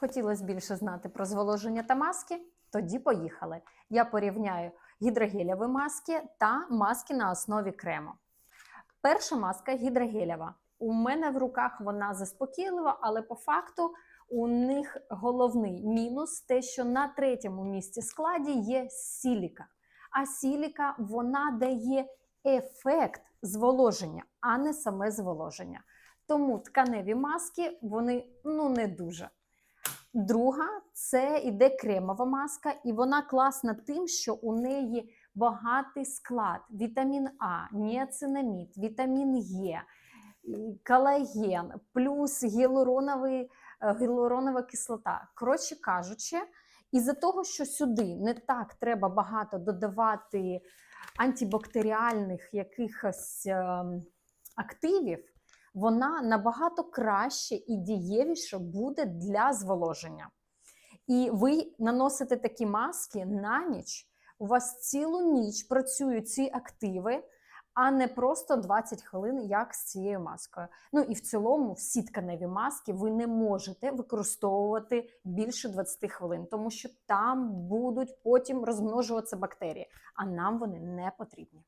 Хотілося більше знати про зволоження та маски? Тоді поїхали. Я порівняю гідрогелєві маски та маски на основі крему. Перша маска гідрогелєва. У мене в руках вона заспокійлива, але по факту у них головний мінус те, що на третьому місці складі є сіліка. А сіліка вона дає ефект зволоження, а не саме зволоження. Тому тканеві маски вони ну не дуже. Друга це іде кремова маска, і вона класна тим, що у неї багатий склад: вітамін А, ніацинамід, вітамін Е, колаген, плюс е, гіалуронова кислота. Коротше кажучи, із-за того, що сюди не так треба багато додавати антибактеріальних якихось ем, активів, вона набагато краще і дієвіше буде для зволоження. І ви наносите такі маски на ніч. У вас цілу ніч працюють ці активи, а не просто 20 хвилин, як з цією маскою. Ну і в цілому всі тканеві маски ви не можете використовувати більше 20 хвилин, тому що там будуть потім розмножуватися бактерії, а нам вони не потрібні.